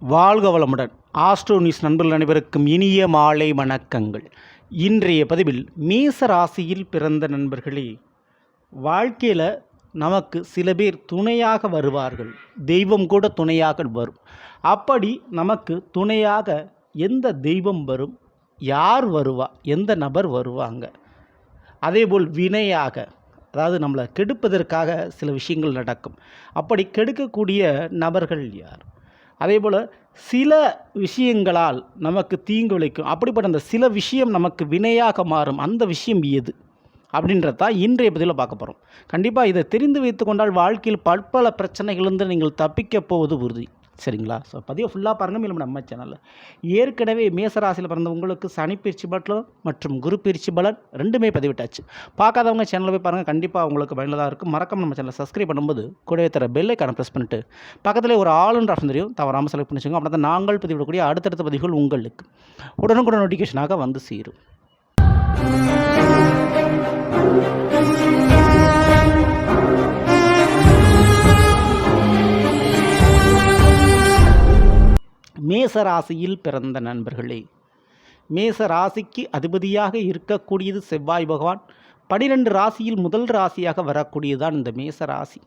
வாழ்க வளமுடன். Astro news நண்பர்கள் அனைவருக்கும் இனிய மாலை வணக்கங்கள். இன்றைய பதிவில் மீச ராசியில் பிறந்த நண்பர்களே வாழ்க்கையில் நமக்கு சில பேர் துணையாக வருவார்கள். தெய்வம் கூட துணையாக வரும். அப்படி நமக்கு துணையாக எந்த தெய்வம் வரும்? யார் வருவா? எந்த நபர் வருவாங்க? அதேபோல் வினையாக அதாவது நம்மளை கெடுப்பதற்காக சில விஷயங்கள் நடக்கும். அப்படி கெடுக்கக்கூடிய நபர்கள் யார்? அதே போல் சில விஷயங்களால் நமக்கு தீங்கு விளைக்கும் அப்படிப்பட்ட அந்த சில விஷயம் நமக்கு வினையாக மாறும். அந்த விஷயம் எது? அப்படின்றத தான் இன்றைய பதிவில் பார்க்க போகிறோம் கண்டிப்பாக இதை தெரிந்து வைத்து கொண்டால் வாழ்க்கையில் பற்பல பிரச்சனைகளிலிருந்து நீங்கள் தப்பிக்க போவது உறுதி. சரிங்களா? ஸோ பதிவை ஃபுல்லாக பாருங்கள் மேலும் நம்ம சேனலில் ஏற்கனவே மேசராசியில் பிறந்த உங்களுக்கு சனி பயிற்சி பலன் மற்றும் குரு பயிற்சி பலன் ரெண்டுமே பதிவிட்டாச்சு. பார்க்காதவங்க சேனலில் போய் பாருங்கள் கண்டிப்பாக உங்களுக்கு பயனுள்ளதாக இருக்கும். மறக்காம நம்ம சேனலை சப்ஸ்கிரைப் பண்ணும்போது கூடவே தர பெல்லைக்கான ப்ரெஸ் பண்ணிட்டு பக்கத்தில் ஒரு ஆளுன்ற ஆப்ஷன் தெரியும் தவறாமல் செலக்ட் பண்ணிச்சுங்க. அப்படி தான் நாங்கள் பதிவிடக்கூடிய அடுத்தடுத்த பதிவுகள் உங்களுக்கு உடனுக்குடன் நோட்டிஃபிகேஷனாக வந்து சேரும். மேச ராசியில் பிறந்த நண்பர்களே மேச ராசிக்கு அதிபதியாக இருக்கக்கூடியது செவ்வாய் பகவான். பனிரெண்டு ராசியில் முதல் ராசியாக வரக்கூடியதுதான் இந்த மேச ராசி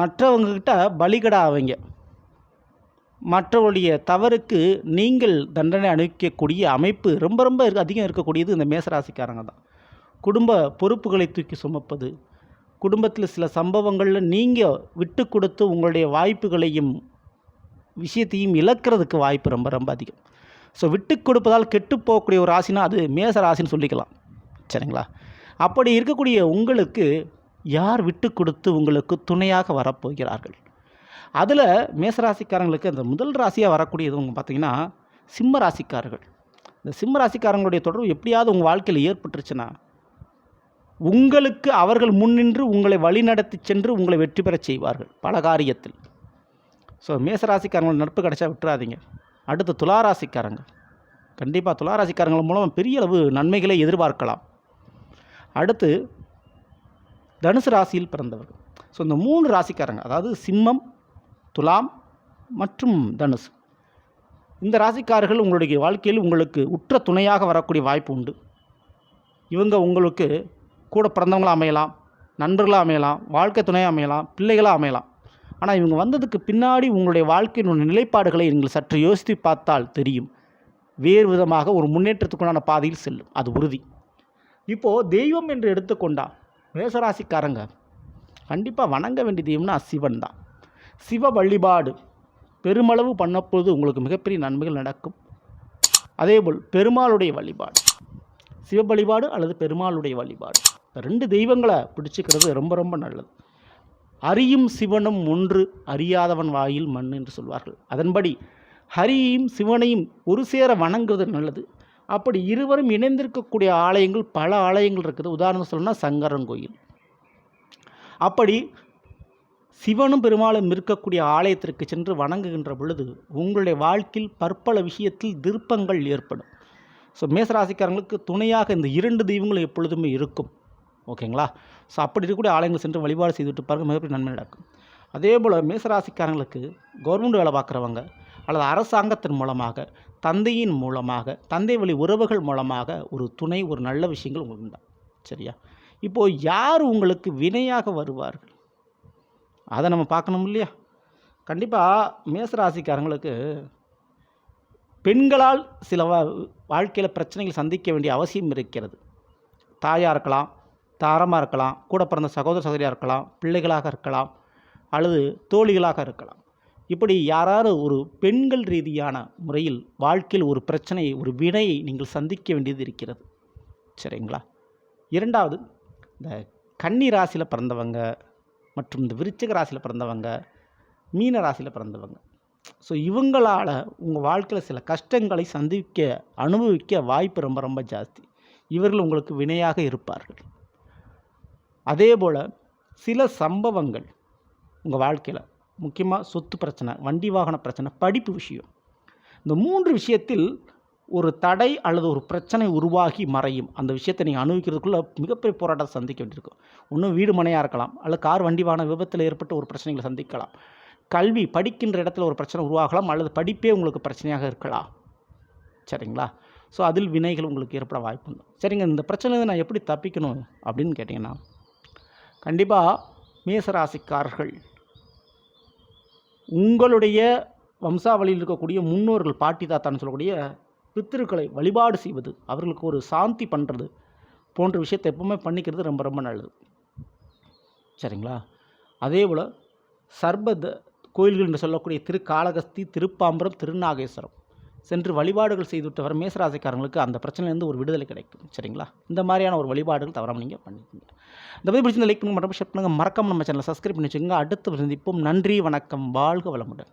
மற்றவங்கக்கிட்ட பலிகடா அவங்க மற்றவருடைய தவறுக்கு நீங்கள் தண்டனை அனுப்பிக்கக்கூடிய அமைப்பு ரொம்ப ரொம்ப அதிகம் இருக்கக்கூடியது இந்த மேசராசிக்காரங்க தான். குடும்ப பொறுப்புகளை தூக்கி சுமப்பது குடும்பத்தில் சில சம்பவங்களில் நீங்கள் விட்டு கொடுத்து உங்களுடைய வாய்ப்புகளையும் விஷயத்தையும் இழக்கிறதுக்கு வாய்ப்பு ரொம்ப ரொம்ப அதிகம். ஸோ விட்டு கொடுப்பதால் கெட்டு போகக்கூடிய ஒரு ராசினா அது மேச ராசின்னு சொல்லிக்கலாம். சரிங்களா? அப்படி இருக்கக்கூடிய உங்களுக்கு யார் விட்டு கொடுத்து உங்களுக்கு துணையாக வரப்போகிறார்கள்? அதில் மேசராசிக்காரங்களுக்கு அந்த முதல் ராசியாக வரக்கூடியது உங்க பார்த்தீங்கன்னா சிம்ம ராசிக்காரர்கள். இந்த சிம்ம ராசிக்காரங்களுடைய தொடர்பு எப்படியாவது உங்கள் வாழ்க்கையில் ஏற்பட்டுருச்சுன்னா உங்களுக்கு அவர்கள் முன்னின்று உங்களை வழிநடத்தி சென்று உங்களை வெற்றி பெறச் செய்வார்கள். பல காரியத்தில் ஸோ மேசராசிக்காரங்களோட நட்பு கிடைச்சா விட்டுறாதீங்க. அடுத்து துளாராசிக்காரங்க. கண்டிப்பாக துளாராசிக்காரங்கள் மூலம் பெரிய அளவு நன்மைகளை எதிர்பார்க்கலாம். அடுத்து தனுசு ராசியில் பிறந்தவர்கள். ஸோ இந்த மூணு ராசிக்காரங்க அதாவது சிம்மம் துலாம் மற்றும் தனுசு. இந்த ராசிக்காரர்கள் உங்களுடைய வாழ்க்கையில் உங்களுக்கு உற்ற துணையாக வரக்கூடிய வாய்ப்பு உண்டு. இவங்க உங்களுக்கு கூட பிறந்தவங்களாக அமையலாம் நண்பர்களாக அமையலாம் வாழ்க்கை துணையாக அமையலாம் பிள்ளைகளாக அமையலாம். ஆனால் இவங்க வந்ததுக்கு பின்னாடி உங்களுடைய வாழ்க்கையினுடைய நிலைப்பாடுகளை நீங்கள் சற்று யோசித்து பார்த்தால் தெரியும். வேறு விதமாக ஒரு முன்னேற்றத்துக்குண்டான பாதையில் செல்லும். அது உறுதி. இப்போது தெய்வம் என்று எடுத்துக்கொண்டா மேசராசிக்காரங்க கண்டிப்பாக வணங்க வேண்டிய தெய்வம்னா சிவன் தான். சிவ வழிபாடு பெருமளவு பண்ணப்பொழுது உங்களுக்கு மிகப்பெரிய நன்மைகள் நடக்கும். அதேபோல் பெருமாளுடைய வழிபாடு சிவ வழிபாடு அல்லது பெருமாளுடைய வழிபாடு. ரெண்டு தெய்வங்களை பிடிச்சிக்கிறது ரொம்ப ரொம்ப நல்லது. அறியும் சிவனும் ஒன்று அறியாதவன் வாயில் மண் என்று சொல்வார்கள். அதன்படி ஹரியையும் சிவனையும் ஒரு சேர வணங்குவது நல்லது. அப்படி இருவரும் இணைந்திருக்கக்கூடிய ஆலயங்கள் பல ஆலயங்கள் இருக்குது. உதாரணம் சொல்லணும்னா சங்கரன் கோயில். அப்படி சிவனும் பெருமாளும் இருக்கக்கூடிய ஆலயத்திற்கு சென்று வணங்குகின்ற பொழுது உங்களுடைய வாழ்க்கையில் பற்பல விஷயத்தில் திருப்பங்கள் ஏற்படும். ஸோ மேசராசிக்காரங்களுக்கு துணையாக இந்த இரண்டு தெய்வங்களும் எப்பொழுதுமே இருக்கும். ஓகேங்களா? ஸோ அப்படி இருக்கக்கூடிய ஆலயங்கள் சென்று வழிபாடு செய்துவிட்டு பாருங்கள் மிகப்பெரிய நன்மை நடக்கும் அதே போல் மேசராசிக்காரங்களுக்கு கவர்மெண்ட் வேலை பார்க்குறவங்க அல்லது அரசாங்கத்தின் மூலமாக தந்தையின் மூலமாக தந்தை வழி உறவுகள் மூலமாக ஒரு துணை ஒரு நல்ல விஷயங்கள் உங்களுக்கு உண்டா? சரியா? இப்போது யார் உங்களுக்கு வினையாக வருவார்கள்? அதை நம்ம பார்க்கணும் இல்லையா? கண்டிப்பாக மேசராசிக்காரங்களுக்கு பெண்களால் சில வா வாழ்க்கையில் பிரச்சனைகள் சந்திக்க வேண்டிய அவசியம் இருக்கிறது. தாயாக இருக்கலாம் தாரமாக இருக்கலாம் கூட பிறந்த சகோதர சகோதரியாக இருக்கலாம் பிள்ளைகளாக இருக்கலாம் அல்லது தோழிகளாக இருக்கலாம். இப்படி யாராவது ஒரு பெண்கள் ரீதியான முறையில் வாழ்க்கையில் ஒரு பிரச்சனையை ஒரு வினையை நீங்கள் சந்திக்க வேண்டியது இருக்கிறது. சரிங்களா? இரண்டாவது இந்த கன்னி ராசியில் பிறந்தவங்க மற்றும் இந்த விருச்சிக ராசியில் பிறந்தவங்க மீன ராசியில் பிறந்தவங்க. ஸோ இவங்களால் உங்கள் வாழ்க்கையில் சில கஷ்டங்களை சந்திக்க அனுபவிக்க வாய்ப்பு ரொம்ப ரொம்ப ஜாஸ்தி. இவர்கள் உங்களுக்கு வினையாக இருப்பார்கள். அதே போல் சில சம்பவங்கள் உங்கள் வாழ்க்கையில் முக்கியமாக சொத்து பிரச்சனை வண்டி வாகன பிரச்சனை படிப்பு விஷயம். இந்த மூன்று விஷயத்தில் ஒரு தடை அல்லது ஒரு பிரச்சனை உருவாகி மறையும். அந்த விஷயத்தை நீங்கள் அனுபவிக்கிறதுக்குள்ளே மிகப்பெரிய போராட்டத்தை சந்திக்க வேண்டியிருக்கும். ஒன்று வீடு மனையாக இருக்கலாம் அல்லது கார் வண்டி வாகன விபத்தில் ஏற்பட்ட ஒரு பிரச்சனைகளை சந்திக்கலாம். கல்வி படிக்கின்ற இடத்துல ஒரு பிரச்சனை உருவாகலாம் அல்லது படிப்பே உங்களுக்கு பிரச்சனையாக இருக்கலாம். சரிங்களா? ஸோ அதில் வினைகள் உங்களுக்கு ஏற்பட வாய்ப்புண்டு. சரிங்க இந்த பிரச்சனையிலேருந்து நான் எப்படி தப்பிக்கணும் அப்படின்னு கேட்டிங்கன்னா கண்டிப்பாக மேசராசிக்காரர்கள் உங்களுடைய வம்சாவளியில் இருக்கக்கூடிய முன்னோர்கள் பாட்டி தாத்தான்னு சொல்லக்கூடிய பித்திருக்களை வழிபாடு செய்வது அவர்களுக்கு ஒரு சாந்தி பண்ணுறது போன்ற விஷயத்தை எப்பவுமே பண்ணிக்கிறது ரொம்ப ரொம்ப நல்லது. சரிங்களா? அதே போல் சர்பத கோயில்கள் என்று சொல்லக்கூடிய திருக்காளகஸ்தி திருப்பாம்பரம் திருநாகேஸ்வரம் சென்று வழிபாடுகள் செய்துவிட்டு வர மேசராசிக்காரங்களுக்கு அந்த பிரச்சனையிலேருந்து ஒரு விடுதலை கிடைக்கும். சரிங்களா? இந்த மாதிரியான ஒரு வழிபாடுகள் தவறாமல் நீங்கள் பண்ணிக்கோங்க. இந்த மாதிரி பிடிச்சிருந்த லைக் பண்ணுங்க மற்றும் ஷேர் பண்ணுங்கள் மறக்காம நம்ம சேனலை சப்ஸ்கிரைப் பண்ணி வச்சுக்கோங்க. அடுத்து சந்திப்போம். நன்றி வணக்கம். வாழ்க வளமுடன்.